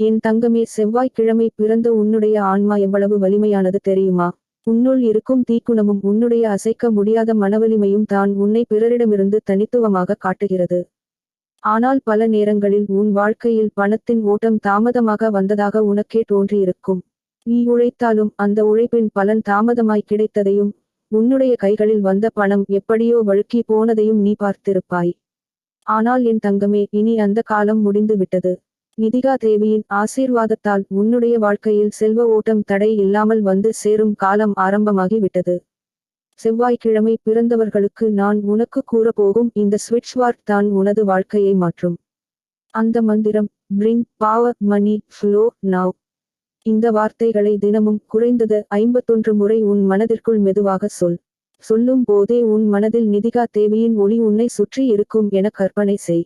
என் தங்கமே செவ்வாய்க்கிழமை பிறந்த உன்னுடைய ஆன்மா எவ்வளவு வலிமையானது தெரியுமா? உன்னுள் இருக்கும் தீக்குணமும் உன்னுடைய அசைக்க முடியாத மனவலிமையும் தான் உன்னை பிறரிடமிருந்து தனித்துவமாக காட்டுகிறது. ஆனால் பல நேரங்களில் உன் வாழ்க்கையில் பணத்தின் ஓட்டம் தாமதமாக வந்ததாக உனக்கே தோன்றியிருக்கும். நீ உழைத்தாலும் அந்த உழைப்பின் பலன் தாமதமாய் கிடைத்ததையும் உன்னுடைய கைகளில் வந்த பணம் எப்படியோ வழுக்கி போனதையும் நீ பார்த்திருப்பாய். ஆனால் என் தங்கமே இனி அந்த காலம் முடிந்து விட்டது நிதிகா தேவியின் ஆசீர்வாதத்தால் உன்னுடைய வாழ்க்கையில் செல்வ ஓட்டம் தடை இல்லாமல் வந்து சேரும் காலம் ஆரம்பமாகி விட்டது செவ்வாய்க்கிழமை பிறந்தவர்களுக்கு நான் உனக்கு கூறப்போகும் இந்த ஸ்விட்ச் வார்ட் தான் உனது வாழ்க்கையை மாற்றும். அந்த மந்திரம் bring power money flow now இந்த வார்த்தைகளை தினமும் குறைந்தது ஐம்பத்தொன்று முறை உன் மனதிற்குள் மெதுவாக சொல். சொல்லும் போதே உன் மனதில் நிதிகா தேவியின் ஒளி உன்னை சுற்றி இருக்கும் என கற்பனை செய்.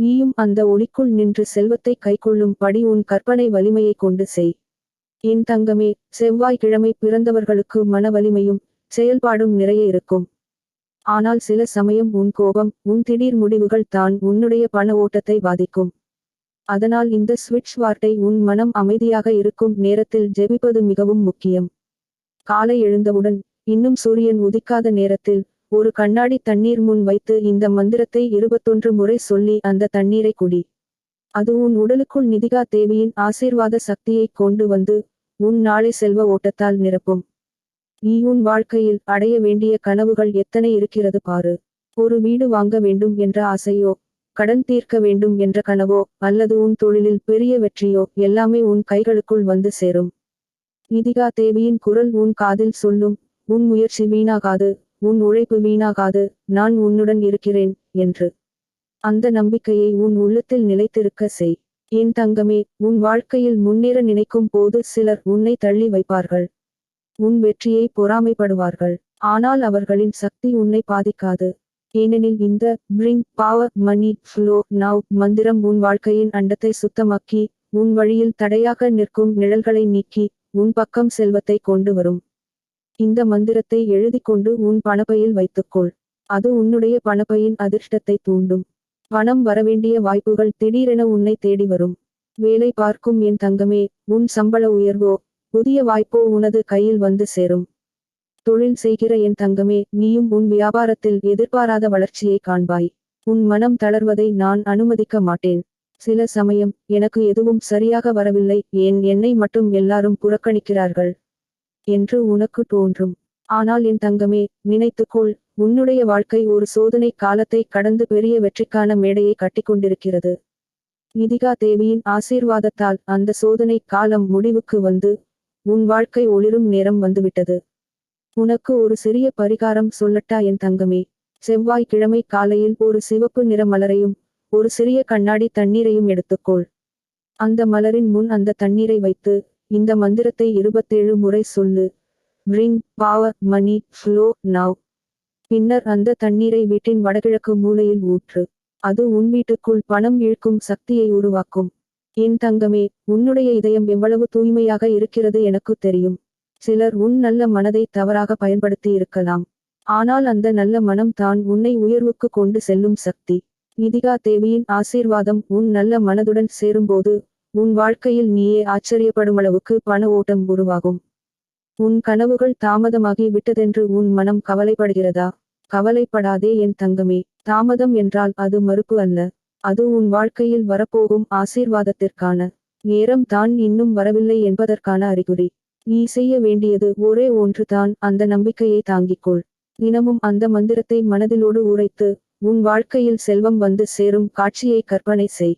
நீயும் அந்த ஒளிக்குள் நின்று செல்வத்தை கைக்கொள்ளும் படி உன் கற்பனை வலிமையை கொண்டு செய். என் தங்கமே செவ்வாய்க்கிழமை பிறந்தவர்களுக்கு மன வலிமையும் செயல்பாடும் நிறைய இருக்கும். ஆனால் சில சமயம் உன் கோபம் உன் திடீர் முடிவுகள் தான் உன்னுடைய பண ஓட்டத்தை பாதிக்கும். அதனால் இந்த ஸ்விட்ச் வார்ட்டை உன் மனம் அமைதியாக இருக்கும் நேரத்தில் ஜெபிப்பது மிகவும் முக்கியம். காலை எழுந்தவுடன் இன்னும் சூரியன் உதிக்காத நேரத்தில் ஒரு கண்ணாடி தண்ணீர் முன் வைத்து இந்த மந்திரத்தை இருபத்தொன்று முறை சொல்லி அந்த தண்ணீரை குடி. அது உன் உடலுக்குள் நிதிகா தேவியின் ஆசீர்வாத சக்தியை கொண்டு வந்து உன் நாளை செல்வ ஓட்டத்தால் நிரப்பும். நீ உன் வாழ்க்கையில் அடைய வேண்டிய கனவுகள் எத்தனை இருக்கிறது பாரு. ஒரு வீடு வாங்க வேண்டும் என்ற ஆசையோ கடன் தீர்க்க வேண்டும் என்ற கனவோ அல்லது உன் தொழிலில் பெரிய வெற்றியோ எல்லாமே உன் கைகளுக்குள் வந்து சேரும். நிதிகா தேவியின் குரல் உன் காதில் சொல்லும் உன் முயற்சி வீணாகாது. உன் உழைப்பு வீணாகாது நான் உன்னுடன் இருக்கிறேன் என்று. அந்த நம்பிக்கையை உன் உள்ளத்தில் நிலைத்திருக்க செய். என் தங்கமே உன் வாழ்க்கையில் முன்னேற நினைக்கும் போது சிலர் உன்னை தள்ளி வைப்பார்கள். உன் வெற்றியை பொறாமைப்படுவார்கள். ஆனால் அவர்களின் சக்தி உன்னை பாதிக்காது. ஏனெனில் இந்த bring power money flow now மந்திரம் உன் வாழ்க்கையின் அண்டத்தை சுத்தமாக்கி உன் வழியில் தடையாக நிற்கும் நிழல்களை நீக்கி உன் பக்கம் செல்வத்தை கொண்டு வரும். இந்த மந்திரத்தை எழுதிக் கொண்டு உன் பணப்பையில் வைத்துக்கொள். அது உன்னுடைய பணப்பையின் அதிர்ஷ்டத்தை தூண்டும். பணம் வரவேண்டிய வாய்ப்புகள் திடீரென உன்னை தேடி வரும். வேலை பார்க்கும் என் தங்கமே உன் சம்பள உயர்வோ புதிய வாய்ப்போ உனது கையில் வந்து சேரும். தொழில் செய்கிற என் தங்கமே நீயும் உன் வியாபாரத்தில் எதிர்பாராத வளர்ச்சியை காண்பாய். உன் மனம் தளர்வதை நான் அனுமதிக்க மாட்டேன். சில சமயம் எனக்கு எதுவும் சரியாக வரவில்லை. ஏன் என்னை மட்டும் எல்லாரும் புறக்கணிக்கிறார்கள். என்று உனக்கு தோன்றும். ஆனால் என் தங்கமே நினைத்துக்கொள் உன்னுடைய வாழ்க்கை ஒரு சோதனை காலத்தை கடந்து பெரிய வெற்றிக்கான மேடையை கட்டிக்கொண்டிருக்கிறது. நிதிகா தேவியின் ஆசீர்வாதத்தால் அந்த சோதனை காலம் முடிவுக்கு வந்து உன் வாழ்க்கை ஒளிரும் நேரம் வந்துவிட்டது. உனக்கு ஒரு சிறிய பரிகாரம் சொல்லட்டா என் தங்கமே? செவ்வாய்க்கிழமை காலையில் ஒரு சிவப்பு நிற மலரையும் ஒரு சிறிய கண்ணாடி தண்ணீரையும் எடுத்துக்கொள். அந்த மலரின் முன் அந்த தண்ணீரை வைத்து இந்த மந்திரத்தை இருபத்தேழு முறை சொல்லு. பிரிங் பாவ மணி ஃப்ளோ நவ். பின்னர் அந்த தண்ணீரை வீட்டின் வடகிழக்கு மூலையில் ஊற்று. அது உன் வீட்டுக்குள் பணம் இழுக்கும் சக்தியை உருவாக்கும். என் தங்கமே உன்னுடைய இதயம் எவ்வளவு தூய்மையாக இருக்கிறது எனக்கு தெரியும். சிலர் உன் நல்ல மனதை தவறாக பயன்படுத்தி இருக்கலாம். ஆனால் அந்த நல்ல மனம் தான் உன்னை உயர்வுக்கு கொண்டு செல்லும் சக்தி. நிதிகா தேவியின் ஆசீர்வாதம் உன் நல்ல மனதுடன் சேரும்போது உன் வாழ்க்கையில் நீயே ஆச்சரியப்படுமளவுக்கு பண ஓட்டம் உருவாகும். உன் கனவுகள் தாமதமாகி விட்டதென்று உன் மனம் கவலைப்படுகிறதா? கவலைப்படாதே என் தங்கமே. தாமதம் என்றால் அது மறுப்பு அல்ல. அது உன் வாழ்க்கையில் வரப்போகும் ஆசீர்வாதத்திற்கான நேரம் தான் இன்னும் வரவில்லை என்பதற்கான அறிகுறி. நீ செய்ய வேண்டியது ஒரே ஒன்று தான் அந்த நம்பிக்கையை தாங்கிக்கொள். தினமும் அந்த மந்திரத்தை மனதிலோடு உரைத்து உன் வாழ்க்கையில் செல்வம் வந்து சேரும் காட்சியை கற்பனை செய்.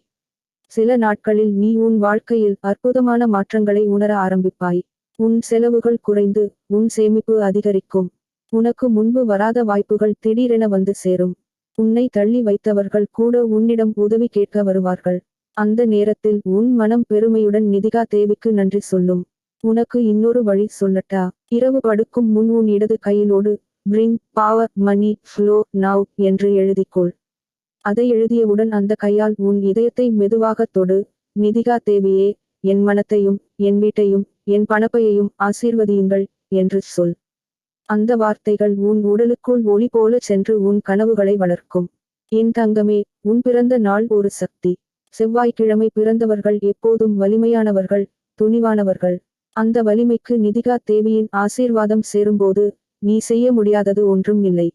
சில நாட்களில் நீ உன் வாழ்க்கையில் அற்புதமான மாற்றங்களை உணர ஆரம்பிப்பாய். உன் செலவுகள் குறைந்து உன் சேமிப்பு அதிகரிக்கும். உனக்கு முன்பு வராத வாய்ப்புகள் திடீரென வந்து சேரும். உன்னை தள்ளி வைத்தவர்கள் கூட உன்னிடம் உதவி கேட்க வருவார்கள். அந்த நேரத்தில் உன் மனம் பெருமையுடன் நிதிகா தேவிக்கு நன்றி சொல்லும். உனக்கு இன்னொரு வழி சொல்லட்டா? இரவு படுக்கும் முன் உன் இடது கையிலோடு bring power money flow now என்று எழுதிக்கொள். அதை எழுதியவுடன் அந்த கையால் உன் இதயத்தை மெதுவாக தொடு நிதிகா தேவியே என் மனத்தையும் என் வீட்டையும் என் பணப்பையையும் ஆசீர்வதியுங்கள் என்று சொல். அந்த வார்த்தைகள் உன் உடலுக்குள் ஒளி போல சென்று உன் கனவுகளை வளர்க்கும். என் தங்கமே உன் பிறந்த நாள் ஒரு சக்தி. செவ்வாய்க்கிழமை பிறந்தவர்கள் எப்போதும் வலிமையானவர்கள் துணிவானவர்கள். அந்த வலிமைக்கு நிதிகா தேவியின் ஆசீர்வாதம் சேரும்போது நீ செய்ய முடியாதது ஒன்றும் இல்லை.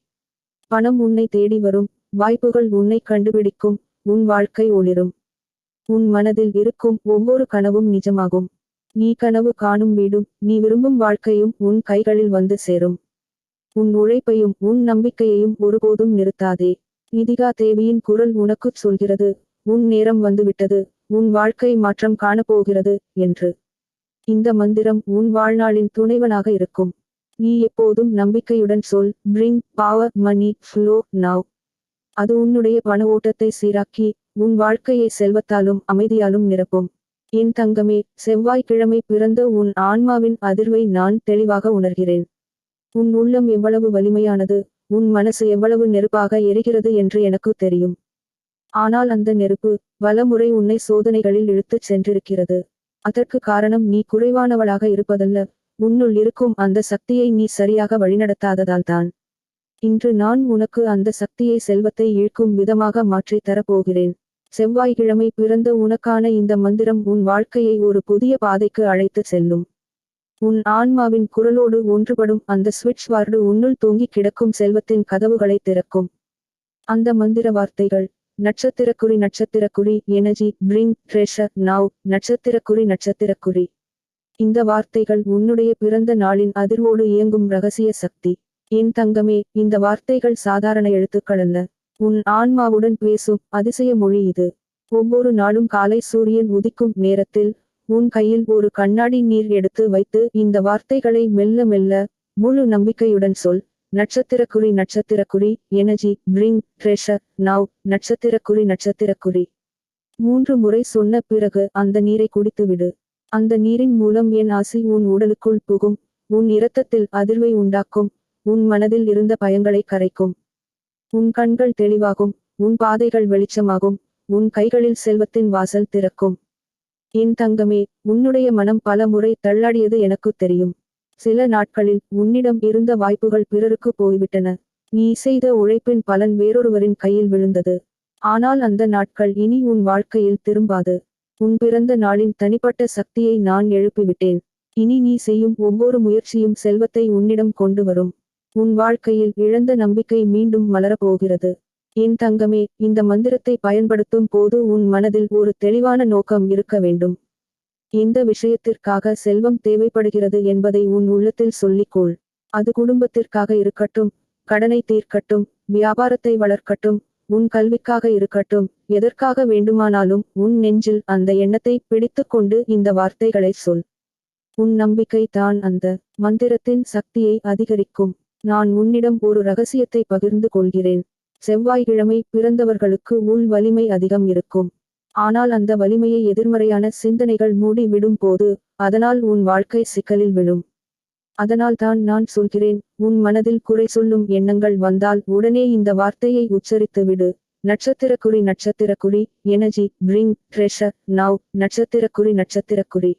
பணம் உன்னை தேடி வரும் வாய்ப்புகள் உன்னை கண்டுபிடிக்கும் உன் வாழ்க்கை ஒளிரும். உன் மனதில் இருக்கும் ஒவ்வொரு கனவும் நிஜமாகும். நீ கனவு காணும் வீடும் நீ விரும்பும் வாழ்க்கையும் உன் கைகளில் வந்து சேரும். உன் உழைப்பையும் உன் நம்பிக்கையையும் ஒருபோதும் நிறுத்தாதே. நிதிகா தேவியின் குரல் உனக்குச் சொல்கிறது உன் நேரம் வந்துவிட்டது உன் வாழ்க்கை மாற்றம் காணப்போகிறது என்று. இந்த மந்திரம் உன் வாழ்நாளின் துணைவனாக இருக்கும். நீ எப்போதும் நம்பிக்கையுடன் சொல் bring power money flow now அது உன்னுடைய பண ஓட்டத்தை சீராக்கி உன் வாழ்க்கையை செல்வத்தாலும் அமைதியாலும் நிரப்பும். என் தங்கமே செவ்வாய்க்கிழமை பிறந்த உன் ஆன்மாவின் அதிர்வை நான் தெளிவாக உணர்கிறேன். உன் உள்ளம் எவ்வளவு வலிமையானது உன் மனசு எவ்வளவு நெருப்பாக எரிகிறது என்று எனக்கு தெரியும். ஆனால் அந்த நெருப்பு பலமுறை உன்னை சோதனைகளில் இழுத்துச் சென்றிருக்கிறது. அதற்கு காரணம் நீ குறைவானவளாக இருப்பதல்ல உன்னுள் இருக்கும் அந்த சக்தியை நீ சரியாக வழிநடத்தாததால்தான். இன்று நான் உனக்கு அந்த சக்தியை செல்வத்தை இழுக்கும் விதமாக மாற்றித் தரப்போகிறேன். செவ்வாய்க்கிழமை பிறந்த உனக்கான இந்த மந்திரம் உன் வாழ்க்கையை ஒரு புதிய பாதைக்கு அழைத்து செல்லும். உன் ஆன்மாவின் குரலோடு ஒன்றுபடும் அந்த ஸ்விட்ச் வார்டு உன்னுள் தூங்கி கிடக்கும் செல்வத்தின் கதவுகளை திறக்கும். அந்த மந்திர வார்த்தைகள் நட்சத்திரக்குறி நட்சத்திரக்குறி எனர்ஜி பிரிங் ட்ரெஷர் நவ் நட்சத்திரக்குறி நட்சத்திரக்குறி. இந்த வார்த்தைகள் உன்னுடைய பிறந்த நாளின் அதிர்வோடு இயங்கும் ரகசிய சக்தி. என் தங்கமே இந்த வார்த்தைகள் சாதாரண எழுத்துக்கள் அல்ல. உன் ஆன்மாவுடன் பேசும் அதிசய மொழி இது. ஒவ்வொரு நாளும் காலை சூரியன் உதிக்கும் நேரத்தில் உன் கையில் ஒரு கண்ணாடி நீர் எடுத்து வைத்து இந்த வார்த்தைகளை மெல்ல மெல்ல முழு நம்பிக்கையுடன் சொல். நட்சத்திரக்குறி நட்சத்திரக்குறி எனர்ஜி பிரிங் ட்ரெஷர் நவ் நட்சத்திரக்குறி நட்சத்திரக்குறி. மூன்று முறை சொன்ன பிறகு அந்த நீரை குடித்துவிடு அந்த நீரின் மூலம் என் ஆசை உன் உடலுக்குள் புகும். உன் இரத்தத்தில் அதிர்வை உண்டாக்கும். உன் மனதில் இருந்த பயங்களை கரைக்கும். உன் கண்கள் தெளிவாகும் உன் பாதைகள் வெளிச்சமாகும் உன் கைகளில் செல்வத்தின் வாசல் திறக்கும். என் தங்கமே உன்னுடைய மனம் பல முறை தள்ளாடியது எனக்கு தெரியும். சில நாட்களில் உன்னிடம் இருந்த வாய்ப்புகள் பிறருக்கு போய்விட்டன. நீ செய்த உழைப்பின் பலன் வேறொருவரின் கையில் விழுந்தது. ஆனால் அந்த நாட்கள் இனி உன் வாழ்க்கையில் திரும்பாது. உன் பிறந்த நாளின் தனிப்பட்ட சக்தியை நான் எழுப்பிவிட்டேன். இனி நீ செய்யும் ஒவ்வொரு முயற்சியும் செல்வத்தை உன்னிடம் கொண்டு வரும். உன் வாழ்க்கையில் இழந்த நம்பிக்கை மீண்டும் மலரப்போகிறது. என் தங்கமே இந்த மந்திரத்தை பயன்படுத்தும் போது உன் மனதில் ஒரு தெளிவான நோக்கம் இருக்க வேண்டும். எந்த விஷயத்திற்காக செல்வம் தேவைப்படுகிறது என்பதை உன் உள்ளத்தில் சொல்லிக்கொள். அது குடும்பத்திற்காக இருக்கட்டும் கடனை தீர்க்கட்டும் வியாபாரத்தை வளர்க்கட்டும் உன் கல்விக்காக இருக்கட்டும் எதற்காக வேண்டுமானாலும் உன் நெஞ்சில் அந்த எண்ணத்தை பிடித்துக்கொண்டு இந்த வார்த்தைகளை சொல். உன் நம்பிக்கை தான் அந்த மந்திரத்தின் சக்தியை அதிகரிக்கும். நான் உன்னிடம் ஒரு ரகசியத்தை பகிர்ந்து கொள்கிறேன். செவ்வாய்க்கிழமை பிறந்தவர்களுக்கு உள் வலிமை அதிகம் இருக்கும். ஆனால் அந்த வலிமையை எதிர்மறையான சிந்தனைகள் மூடி விடும் போது அதனால் உன் வாழ்க்கை சிக்கலில் விழும். அதனால் தான் நான் சொல்கிறேன் உன் மனதில் குறை சொல்லும் எண்ணங்கள் வந்தால் உடனே இந்த வார்த்தையை உச்சரித்து விடு. நட்சத்திரக்குறி நட்சத்திரக்குறி எனர்ஜி பிரிங் ட்ரெஷர் நவ் நட்சத்திரக்குறி நட்சத்திரக்குறி.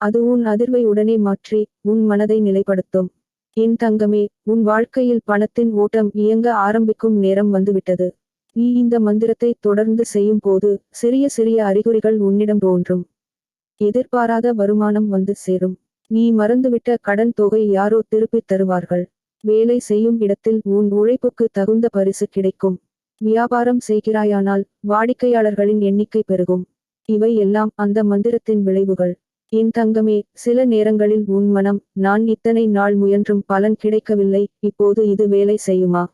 அது உன் அதிர்வை உடனே மாற்றி உன் மனதை நிலைப்படுத்தும். என் தங்கமே உன் வாழ்க்கையில் பணத்தின் ஓட்டம் இயங்க ஆரம்பிக்கும் நேரம் வந்துவிட்டது. நீ இந்த மந்திரத்தை தொடர்ந்து செய்யும் போது சிறிய சிறிய அறிகுறிகள் உன்னிடம் தோன்றும். எதிர்பாராத வருமானம் வந்து சேரும். நீ மறந்துவிட்ட கடன் தொகை யாரோ திருப்பித் தருவார்கள். வேலை செய்யும் இடத்தில் உன் உழைப்புக்கு தகுந்த பரிசு கிடைக்கும். வியாபாரம் செய்கிறாயானால் வாடிக்கையாளர்களின் எண்ணிக்கை பெருகும். இவை எல்லாம் அந்த மந்திரத்தின் விளைவுகள். என் தங்கமே சில நேரங்களில் உன் மனம் நான் இத்தனை நாள் முயன்றும் பலன் கிடைக்கவில்லை இப்போது இது வேலை செய்யுமா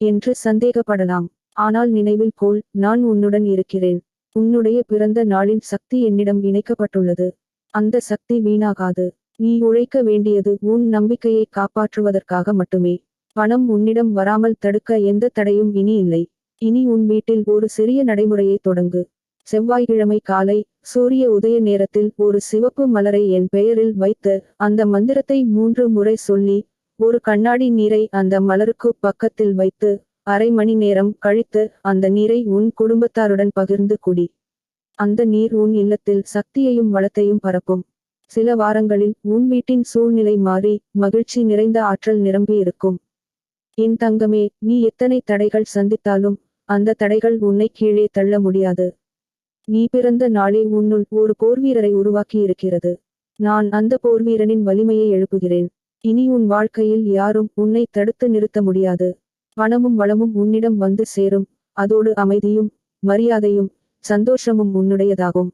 என்று சந்தேகப்படலாம். ஆனால் நினைவில் போல் நான் உன்னுடன் இருக்கிறேன். உன்னுடைய பிறந்த நாளின் சக்தி என்னிடம் இணைக்கப்பட்டுள்ளது. அந்த சக்தி வீணாகாது. நீ உழைக்க வேண்டியது உன் நம்பிக்கையை காப்பாற்றுவதற்காக மட்டுமே. பணம் உன்னிடம் வராமல் தடுக்க எந்த தடையும் இனி இல்லை. இனி உன் வீட்டில் ஒரு சிறிய நடைமுறையை தொடங்கு. செவ்வாய்க்கிழமை காலை சூரிய உதய நேரத்தில் ஒரு சிவப்பு மலரை என் பெயரில் வைத்து அந்த மந்திரத்தை மூன்று முறை சொல்லி ஒரு கண்ணாடி நீரை அந்த மலருக்கு பக்கத்தில் வைத்து அரை மணி நேரம் கழித்து அந்த நீரை உன் குடும்பத்தாருடன் பகிர்ந்து குடி. அந்த நீர் உன் இல்லத்தில் சக்தியையும் வளத்தையும் பரப்பும். சில வாரங்களில் உன் வீட்டின் சூழ்நிலை மாறி மகிழ்ச்சி நிறைந்த ஆற்றல் நிரம்பி இருக்கும். என் தங்கமே நீ எத்தனை தடைகள் சந்தித்தாலும் அந்த தடைகள் உன்னை கீழே தள்ள முடியாது. நீ பிறந்த நாளே உன்னுள் ஒரு போர்வீரரை உருவாக்கி இருக்கிறது நான் அந்த போர்வீரனின் வலிமையை எழுப்புகிறேன். இனி உன் வாழ்க்கையில் யாரும் உன்னை தடுத்து நிறுத்த முடியாது. பணமும் வளமும் உன்னிடம் வந்து சேரும். அதோடு அமைதியும் மரியாதையும் சந்தோஷமும் உன்னுடையதாகும்.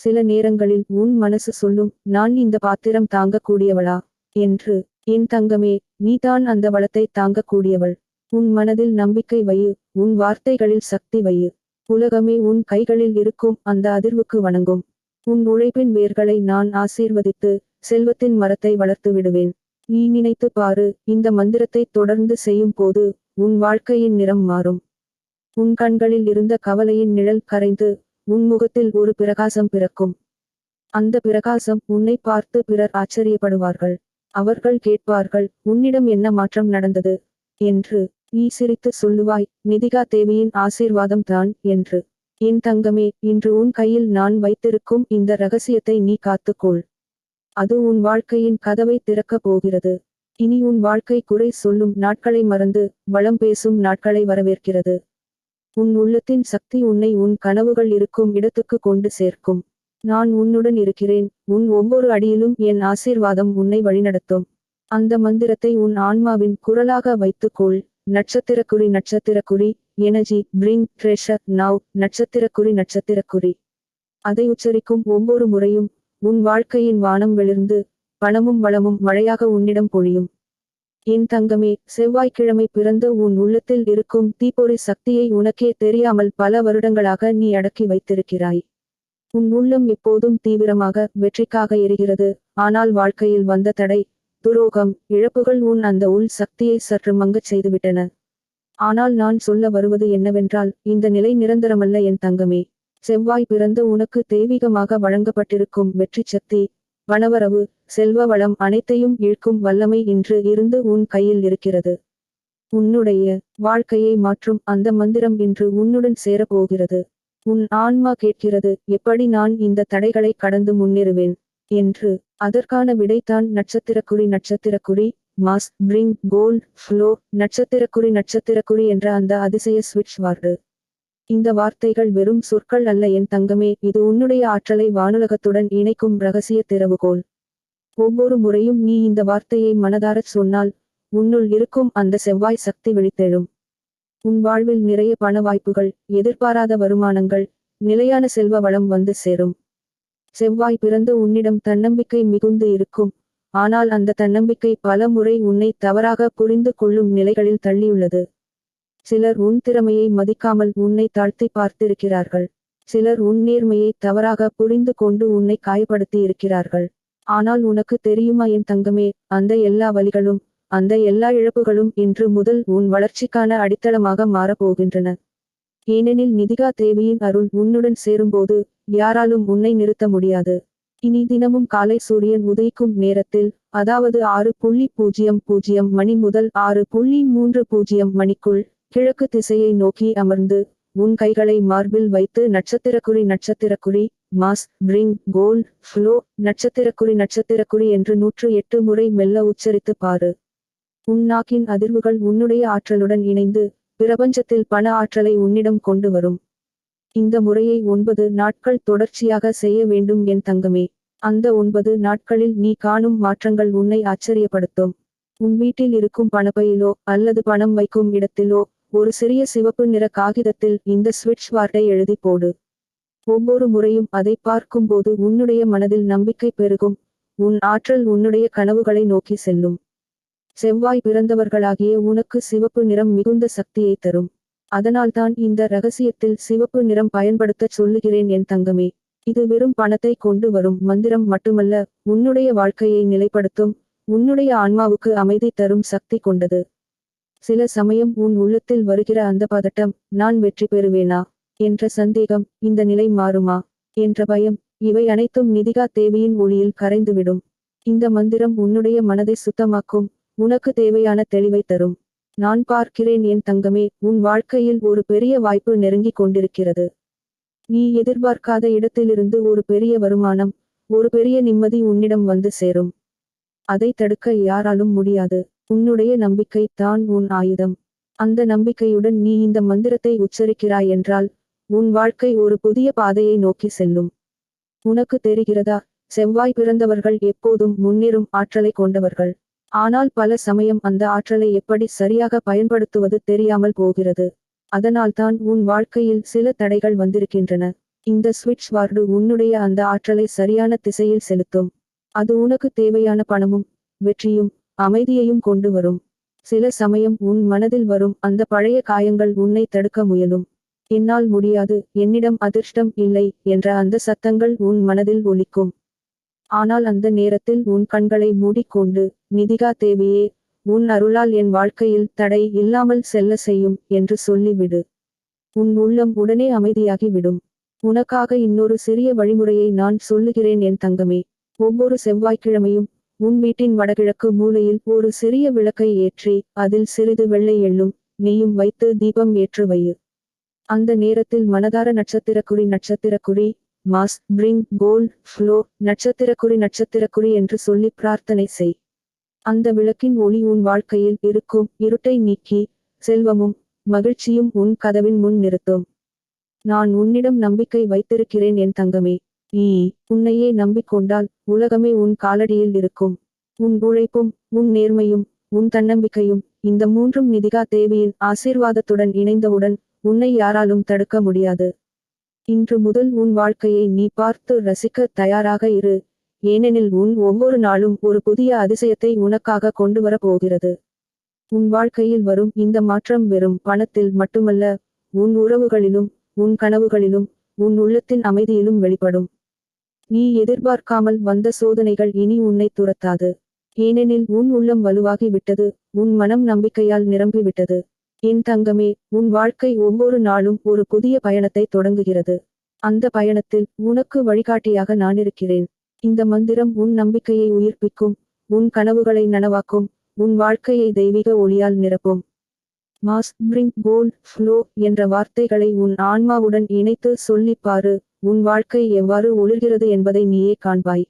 சில நேரங்களில் உன் மனசு சொல்லும் நான் இந்த பாத்திரம் தாங்கக்கூடியவளா? என்று. என் தங்கமே நீதான் அந்த வளத்தை தாங்கக்கூடியவள். உன் மனதில் நம்பிக்கை வையு உன் வார்த்தைகளில் சக்தி வையு. உலகமே உன் கைகளில் இருக்கும் அந்த அதிர்வுக்கு வணங்கும். உன் உழைப்பின் வேர்களை நான் ஆசீர்வதித்து செல்வத்தின் மரத்தை வளர்த்து விடுவேன். நீ நினைத்து பாரு இந்த மந்திரத்தை தொடர்ந்து செய்யும் போது உன் வாழ்க்கையின் நிறம் மாறும். உன் கண்களில் இருந்த கவலையின் நிழல் கரைந்து உன் முகத்தில் ஒரு பிரகாசம் பிறக்கும். அந்த பிரகாசம் உன்னை பார்த்து பிறர் ஆச்சரியப்படுவார்கள். அவர்கள் கேட்பார்கள் உன்னிடம் என்ன மாற்றம் நடந்தது? என்று நீ சிரித்து சொல்லுவாய் நிதிகா தேவியின் ஆசீர்வாதம் தான் என்று. என் தங்கமே இன்று உன் கையில் நான் வைத்திருக்கும் இந்த ரகசியத்தை நீ காத்துக்கொள். அது உன் வாழ்க்கையின் கதவை திறக்கப் போகிறது. இனி உன் வாழ்க்கை குறை சொல்லும் நாட்களை மறந்து வளம் பேசும் நாட்களை வரவேற்கிறது. உன் உள்ளத்தின் சக்தி உன்னை உன் கனவுகள் இருக்கும் இடத்துக்கு கொண்டு சேர்க்கும். நான் உன்னுடன் இருக்கிறேன் உன் ஒவ்வொரு அடியிலும் என் ஆசீர்வாதம் உன்னை வழிநடத்தும். அந்த மந்திரத்தை உன் ஆன்மாவின் குரலாக வைத்துக்கொள். நட்சத்திரக்குறி நட்சத்திரக்குறி எனர்ஜி பிரிங் ட்ரெஷர் நவ் நட்சத்திரக்குறி நட்சத்திரக்குறி. அதை உச்சரிக்கும் ஒவ்வொரு முறையும் உன் வாழ்க்கையின் வானம் வெளிர்ந்து பணமும் வளமும் மழையாக உன்னிடம் பொழியும். என் தங்கமே செவ்வாய்க்கிழமை பிறந்த உன் உள்ளத்தில் இருக்கும் தீப்பொறி சக்தியை உனக்கே தெரியாமல் பல வருடங்களாக நீ அடக்கி வைத்திருக்கிறாய். உன் உள்ளம் எப்போதும் தீவிரமாக வெற்றிக்காக எரிகிறது ஆனால் வாழ்க்கையில் வந்த தடை துரோகம் இழப்புகள் உன் அந்த உள் சக்தியை சற்று மங்கச் செய்துவிட்டன. ஆனால் நான் சொல்ல வருவது என்னவென்றால் இந்த நிலை நிரந்தரமல்ல என் தங்கமே. செவ்வாய் பிறந்த உனக்கு தெய்வீகமாக வழங்கப்பட்டிருக்கும் வெற்றி சக்தி வனவரவு செல்வ வளம் அனைத்தையும் இழுக்கும் வல்லமை இன்று இருந்து உன் கையில் இருக்கிறது. உன்னுடைய வாழ்க்கையை மாற்றும் அந்த மந்திரம் இன்று உன்னுடன் சேரப்போகிறது. உன் ஆன்மா கேட்கிறது எப்படி நான் இந்த தடைகளை கடந்து முன்னேறுவேன்? என்று அதற்கான விடைதான் நட்சத்திரக்குறி நட்சத்திரக்குறி மாஸ் பிரிங் கோல்ட் ஃப்ளோ நட்சத்திரக்குறி நட்சத்திரக்குறி என்ற அந்த அதிசய சுவிட்ச் வார்டு. இந்த வார்த்தைகள் வெறும் சொற்கள் அல்ல என் தங்கமே இது உன்னுடைய ஆற்றலை வானுலகத்துடன் இணைக்கும் ரகசிய திறவுகோல். ஒவ்வொரு முறையும் நீ இந்த வார்த்தையை மனதாரச் சொன்னால் உன்னுள் இருக்கும் அந்த செவ்வாய் சக்தி விழித்தெழும் உன் வாழ்வில் நிறைய பண வாய்ப்புகள் எதிர்பாராத வருமானங்கள் நிலையான செல்வ வளம் வந்து சேரும். செவ்வாய் பிறந்து உன்னிடம் தன்னம்பிக்கை மிகுந்து இருக்கும். ஆனால் அந்த தன்னம்பிக்கை பல முறை உன்னை தவறாக புரிந்து கொள்ளும் நிலைகளில் தள்ளியுள்ளது. சிலர் உன் திறமையை மதிக்காமல் உன்னை தாழ்த்தி பார்த்திருக்கிறார்கள். சிலர் உன் நேர்மையை தவறாக புரிந்து கொண்டு உன்னை காயப்படுத்தி இருக்கிறார்கள் ஆனால் உனக்கு தெரியுமா என் தங்கமே அந்த எல்லா வழிகளும் அந்த எல்லா இழப்புகளும் இன்று முதல் உன் வளர்ச்சிக்கான அடித்தளமாக மாறப்போகின்றன ஏனெனில் நிதிகா தேவியின் அருள் உன்னுடன் சேரும்போது யாராலும் உன்னை நிறுத்த முடியாது. இனி தினமும் காலை சூரியன் உதைக்கும் நேரத்தில் அதாவது ஆறு புள்ளி பூஜ்ஜியம் பூஜ்ஜியம் மணி முதல் ஆறு புள்ளி மூன்று பூஜ்ஜியம் மணிக்குள் கிழக்கு திசையை நோக்கி அமர்ந்து உன் கைகளை மார்பில் வைத்து நட்சத்திரக்குறி நட்சத்திரக்குறி மாஸ் பிரிங் கோல் ஃப்ளோ நட்சத்திரக்குறி நட்சத்திரக்குறி என்று நூற்று எட்டு முறை மெல்ல உச்சரித்து பாரு. உன் நாக்கின் அதிர்வுகள் உன்னுடைய ஆற்றலுடன் இணைந்து பிரபஞ்சத்தில் பண ஆற்றலை உன்னிடம் கொண்டு வரும். இந்த முறையை ஒன்பது நாட்கள் தொடர்ச்சியாக செய்ய வேண்டும் என் தங்கமே. அந்த ஒன்பது நாட்களில் நீ காணும் மாற்றங்கள் உன்னை ஆச்சரியப்படுத்தும். உன் வீட்டில் இருக்கும் பணப்பையிலோ அல்லது பணம் வைக்கும் இடத்திலோ ஒரு சிறிய சிவப்பு நிற காகிதத்தில் இந்த ஸ்விட்ச் வார்டை எழுதி போடு. ஒவ்வொரு முறையும் அதை பார்க்கும்போது உன்னுடைய மனதில் நம்பிக்கை பெருகும். உன் ஆற்றல் உன்னுடைய கனவுகளை நோக்கி செல்லும். செவ்வாய் பிறந்தவர்களாகிய உனக்கு சிவப்பு நிறம் மிகுந்த சக்தியை தரும். அதனால்தான் இந்த ரகசியத்தில் சிவப்பு நிறம் பயன்படுத்தச் சொல்லுகிறேன் என் தங்கமே. இது வெறும் பணத்தை கொண்டு வரும் மந்திரம் மட்டுமல்ல உன்னுடைய வாழ்க்கையை நிலைப்படுத்தும் உன்னுடைய ஆன்மாவுக்கு அமைதி தரும் சக்தி கொண்டது. சில சமயம் உன் உள்ளத்தில் வருகிற அந்த பதட்டம் நான் வெற்றி பெறுவேனா? என்ற சந்தேகம் இந்த நிலை மாறுமா? என்ற பயம் இவை அனைத்தும் நிதிகா தேவியின் ஒளியில் கரைந்துவிடும். இந்த மந்திரம் உன்னுடைய மனதை சுத்தமாக்கும் உனக்கு தேவையான தெளிவை தரும். நான் பார்க்கிறேன் என் தங்கமே உன் வாழ்க்கையில் ஒரு பெரிய வாய்ப்பு நெருங்கிக் கொண்டிருக்கிறது. நீ எதிர்பார்க்காத இடத்திலிருந்து ஒரு பெரிய வருமானம் ஒரு பெரிய நிம்மதி உன்னிடம் வந்து சேரும். அதை தடுக்க யாராலும் முடியாது. உன்னுடைய நம்பிக்கை தான் உன் ஆயுதம். அந்த நம்பிக்கையுடன் நீ இந்த மந்திரத்தை உச்சரிக்கிறாய் என்றால் உன் வாழ்க்கை ஒரு புதிய பாதையை நோக்கி செல்லும். உனக்கு தெரிகிறதா? செவ்வாய் பிறந்தவர்கள் எப்போதும் முன்னேறும் ஆற்றலை கொண்டவர்கள். ஆனால் பல சமயம் அந்த ஆற்றலை எப்படி சரியாக பயன்படுத்துவது தெரியாமல் போகிறது. அதனால்தான் உன் வாழ்க்கையில் சில தடைகள் வந்திருக்கின்றன. இந்த சுவிட்ச் வார்டு உன்னுடைய அந்த ஆற்றலை சரியான திசையில் செலுத்தும். அது உனக்கு தேவையான பணமும் வெற்றியும் அமைதியையும் கொண்டு வரும். சில சமயம் உன் மனதில் வரும் அந்த பழைய காயங்கள் உன்னை தடுக்க முயலும். என்னால் முடியாது என்னிடம் அதிர்ஷ்டம் இல்லை என்ற அந்த சத்தங்கள் உன் மனதில் ஒலிக்கும். ஆனால் அந்த நேரத்தில் உன் கண்களை மூடிக்கொண்டு நிதிகா தேவியே உன் அருளால் என் வாழ்க்கையில் தடை இல்லாமல் செல்ல செய்யும் என்று சொல்லிவிடு. உன் உள்ளம் உடனே அமைதியாகி விடும் உனக்காக இன்னொரு சிறிய வழிமுறையை நான் சொல்லுகிறேன் என் தங்கமே. ஒவ்வொரு செவ்வாய்க்கிழமையும் உன் வீட்டின் வடகிழக்கு மூலையில் ஒரு சிறிய விளக்கை ஏற்றி அதில் சிறிது வெள்ளை எள்ளும் நீயும் வைத்து தீபம் ஏற்று வையு அந்த நேரத்தில் மனதார நட்சத்திரக்குறி நட்சத்திரக்குறி மாஸ் பிரிங் கோல்ட் ஃப்ளோ நட்சத்திரக்குறி நட்சத்திரக்குறி என்று சொல்லி பிரார்த்தனை செய். அந்த விளக்கின் ஒளி உன் வாழ்க்கையில் இருக்கும் இருட்டை நீக்கி செல்வமும் மகிழ்ச்சியும் உன் கதவின் முன் நிறுத்தும். நான் உன்னிடம் நம்பிக்கை வைத்திருக்கிறேன் என் தங்கமே. நீ உன்னையே நம்பிக்கொண்டால் உலகமே உன் காலடியில் இருக்கும். உன் உழைப்பும் உன் நேர்மையும் உன் தன்னம்பிக்கையும் இந்த மூன்றும் நிதிகா தேவியின் ஆசீர்வாதத்துடன் இணைந்தவுடன் உன்னை யாராலும் தடுக்க முடியாது. இன்று முதல் உன் வாழ்க்கையை நீ பார்த்து ரசிக்க தயாராக இரு. ஏனெனில் உன் ஒவ்வொரு நாளும் ஒரு புதிய அதிசயத்தை உனக்காக கொண்டு வரப்போகிறது உன் வாழ்க்கையில் வரும் இந்த மாற்றம் வெறும் பணத்தில் மட்டுமல்ல உன் உறவுகளிலும் உன் கனவுகளிலும் உன் உள்ளத்தின் அமைதியிலும் வெளிப்படும். நீ எதிர்பார்க்காமல் வந்த சோதனைகள் இனி உன்னை துரத்தாது. ஏனெனில் உன் உள்ளம் வலுவாகி விட்டது உன் மனம் நம்பிக்கையால் நிரம்பிவிட்டது. என் தங்கமே உன் வாழ்க்கை ஒவ்வொரு நாளும் ஒரு புதிய பயணத்தை தொடங்குகிறது. அந்த பயணத்தில் உனக்கு வழிகாட்டியாக நான் இருக்கிறேன் இந்த மந்திரம் உன் நம்பிக்கையை உயிர்ப்பிக்கும் உன் கனவுகளை நனவாக்கும் உன் வாழ்க்கையை தெய்வீக ஒளியால் நிரப்பும். மாஸ் பிரிங் கோல்ட் ஃப்ளோ என்ற வார்த்தைகளை உன் ஆன்மாவுடன் இணைத்து சொல்லிப் பாரு உன் வாழ்க்கை எவ்வாறு ஒளிர்கிறது என்பதை நீயே காண்பாய்.